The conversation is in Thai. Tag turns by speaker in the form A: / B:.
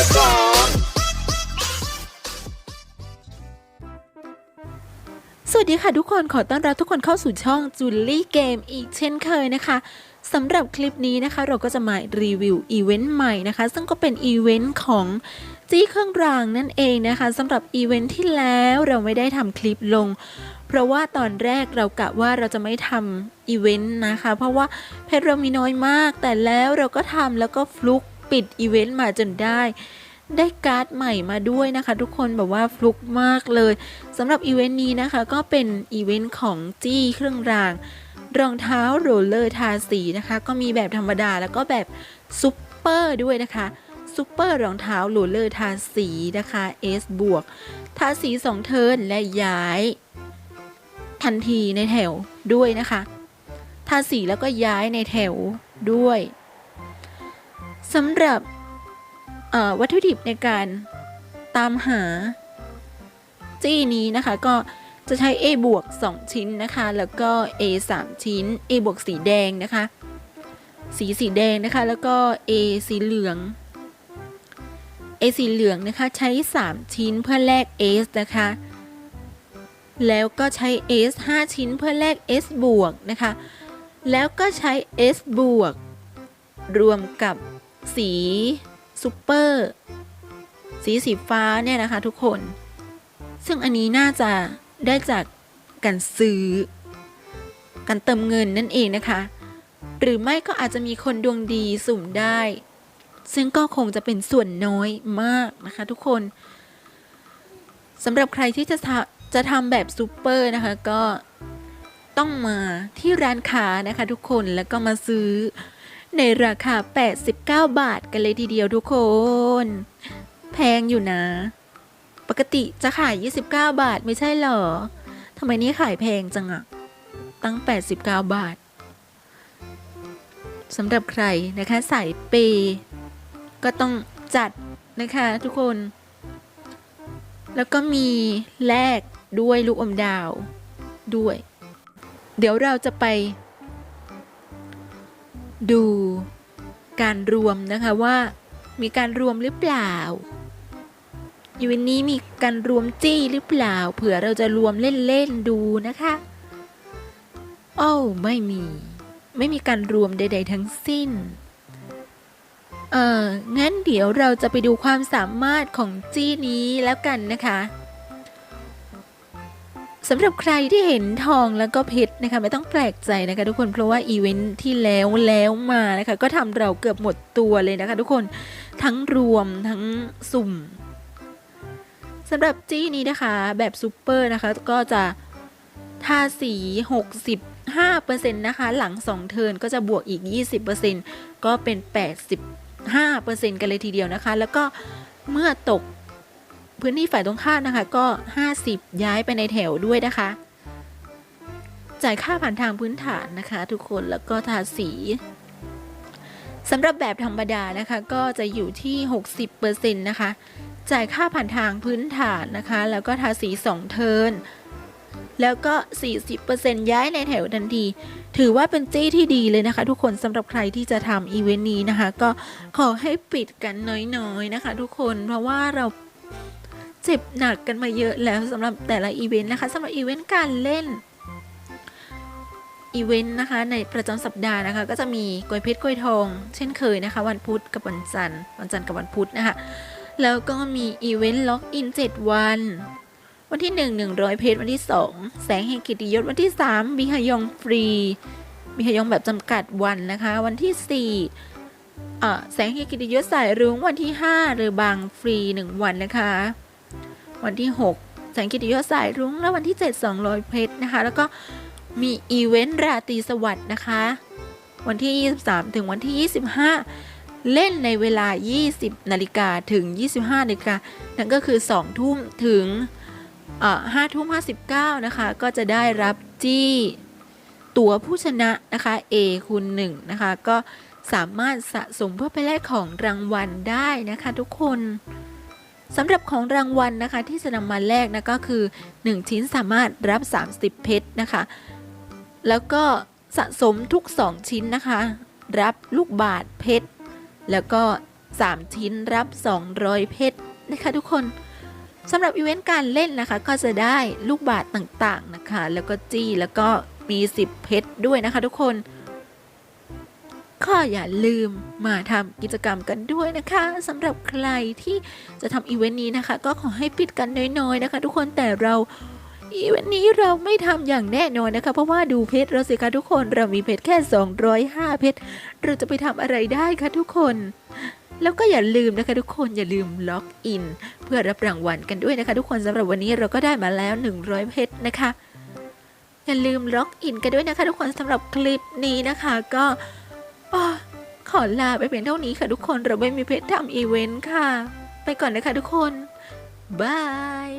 A: สวัสดีค่ะทุกคนขอต้อนรับทุกคนเข้าสู่ช่องจูลี่เกมอีกเช่นเคยนะคะสำหรับคลิปนี้นะคะเราก็จะมารีวิวอีเวนต์ใหม่นะคะ ซึ่งก็เป็นอีเวนต์ของจี้เครื่องรางนั่นเองนะคะสำหรับอีเวนต์ที่แล้วเราไม่ได้ทำคลิปลง เพราะว่าตอนแรกเรากะว่าเราจะไม่ทำอีเวนต์นะคะ เพราะว่าเพชรเรามีน้อยมาก แต่แล้วเราก็ทำแล้วก็ฟลุก ปิดอีเวนต์มาจนได้ได้การ์ดใหม่มาด้วยนะคะ ทุกคนแบบว่าฟลุกมากเลยสำหรับอีเวนต์นี้นะคะ ก็เป็นอีเวนต์ของจี้เครื่องราง รองเท้าโรลเลอร์ทาสีนะคะ ก็มีแบบธรรมดาแล้วก็แบบซุปเปอร์ด้วยนะคะซุปเปอร์รองเท้าโรลเลอร์ทาสีนะคะ S บวกทาสี2เทิร์นและย้าย ทันทีในแถวด้วยนะคะ ทาสีแล้วก็ย้ายในแถวด้วย สำหรับวัตถุดิบในการตามหาจี้นี้นะคะก็จะใช้ A บวก 2 ชิ้นนะคะ แล้วก็ A 3 ชิ้น A บวกสีแดงนะคะ สีสีแดงนะคะ แล้วก็ A สีเหลือง A สีเหลืองนะคะใช้ 3 ชิ้นเพื่อแลก S นะคะ แล้วก็ใช้ S 5 ชิ้นเพื่อแลก S บวกนะคะ แล้วก็ใช้ S บวก รวมกับ สีซูเปอร์สีสีฟ้าเนี่ยนะคะทุกคน ซึ่งอันนี้น่าจะได้จากการซื้อ การเติมเงินนั่นเองนะคะ หรือไม่ก็อาจจะมีคนดวงดีสุ่มได้ ซึ่งก็คงจะเป็นส่วนน้อยมากนะคะทุกคนสำหรับใครที่จะจะทำแบบซูเปอร์นะคะก็ต้องมาที่ร้านค้านะคะทุกคนแล้วก็มาซื้อ ในราคา 89 บาทกันเลยทีเดียวทุกคน แพงอยู่นะ ปกติจะขาย 29 บาทไม่ใช่เหรอทำไมนี่ขายแพงจังอะตั้ง 89 บาทสำหรับใครนะคะสายเปย์ก็ต้องจัดนะคะทุกคน แล้วก็มีแลกด้วยลูกอมดาวด้วย เดี๋ยวเราจะไป ดูการรวมนะคะว่ามีการรวมหรือเปล่าอีเวนนี้มีการรวมจี้หรือเปล่า เผื่อเราจะรวมเล่นๆดูนะคะโอ้าไม่มี ไม่มีการรวมใด ๆ ทั้งสิ้น เอองั้นเดี๋ยวเราจะไปดูความสามารถของจี้นี้แล้วกันนะคะ สำหรับใครที่เห็นทองแล้วก็เพชรนะคะไม่ต้องแปลกใจนะคะทุกคนเพราะว่าอีเวนท์ที่แล้วแล้วมานะคะก็ทำเราเกือบหมดตัวเลยนะคะทุกคนทั้งรวมทั้งสุ่มสำหรับจี้นี้นะคะแบบซูเปอร์นะคะก็จะทาสี 65%นะคะหลัง 2 เทิร์นก็จะบวกอีก 20%ก็เป็น 85%กันเลยทีเดียวนะคะ แล้วก็เมื่อตก พื้นที่ฝ่ายตรงข้ามนะคะก็ 50 ย้ายไปในแถวด้วยนะคะ จ่ายค่าผ่านทางพื้นฐานนะคะ ทุกคนแล้วก็ทาสีสำหรับแบบธรรมดานะคะ ก็จะอยู่ที่ 60%นะคะ จ่ายค่าผ่านทางพื้นฐานนะคะ แล้วก็ทาสี 2 เทินแล้วก็ 40%ย้ายในแถวทันที ถือว่าเป็นจี้ที่ดีเลยนะคะ ทุกคนสำหรับใครที่จะทำอีเวนต์นี้นะคะ ก็ขอให้ปิดกันน้อยๆนะคะ ทุกคนเพราะว่าเรา เจ็บหนักกันมาเยอะแล้วสำหรับแต่ละอีเวนต์นะคะสำหรับอีเวนต์การเล่นอีเวนต์นะคะในประจำสัปดาห์นะคะ ก็จะมีกล้วยเพชรกล้วยทอง เช่นเคยนะคะ วันพุธกับวันจันทร์วันจันทร์กับวันพุธนะคะแล้วก็มีอีเวนต์ล็อกอิน 7 วัน วันที่ 1 100 เพชรวันที่ 2 แสงแห่งกิติยศวันที่ 3 มีฮยองฟรี มีฮยองแบบจำกัดวันนะคะ วันที่4อ่าแสงแห่งกิตติยศสายรุ้งวันที่ 5 หรือบางฟรี 1 วันนะคะ วันที่ 6 แสงกิติยศสายรุ้ง และวันที่ 7 200 เพชรนะคะ แล้วก็มีอีเวนต์ราตรีสวัสดิ์นะคะ วันที่ 23 ถึงวันที่ 25 เล่นในเวลา 20 นาฬิกาถึง 25 นาฬิกา นั่นก็คือ 2 ทุ่มถึงห้าทุ่ม59นะคะ ก็จะได้รับจี้ตั๋วผู้ชนะนะคะ A คูณ1นะคะ ก็สามารถสะสมเพื่อไปแลกของรางวัลได้นะคะทุกคน สำหรับของรางวัลนะคะที่จะนำมาแลกนะก็คือ 1 ชิ้นสามารถรับ 30 เพชรนะคะ แล้วก็สะสมทุก 2 ชิ้นนะคะ รับลูกบาทเพชร แล้วก็ 3 ชิ้นรับ 200 เพชรนะคะทุกคนสำหรับอีเวนต์การเล่นนะคะ ก็จะได้ลูกบาศก์ต่างๆนะคะ แล้วก็จี้แล้วก็มี 10 เพชรด้วยนะคะทุกคน ก็อย่าลืมมาทำกิจกรรมกันด้วยนะคะสำหรับใครที่จะทำอีเวนต์นี้นะคะ ก็ขอให้ปิดกันน้อยๆนะคะ ทุกคนแต่เราอีเวนต์นี้เราไม่ทำอย่างแน่นอนนะคะ เพราะว่าดูเพชรเราสิคะทุกคนเรามีเพชรแค่ 205 เพชรเราจะไปทำอะไรได้คะทุกคนแล้วก็อย่าลืมนะคะทุกคนอย่าลืมล็อกอิน เพื่อรับรางวัลกันด้วยนะคะทุกคนสำหรับวันนี้เราก็ได้มาแล้ว 100 เพชรนะคะ อย่าลืมล็อกอินกันด้วยนะคะ ทุกคนสำหรับคลิปนี้นะคะ ก็ ขอลาไปเพียงเท่านี้ค่ะทุกคนเราไม่มีเพจทำอีเวนต์ค่ะ ไปก่อนนะคะทุกคนบาย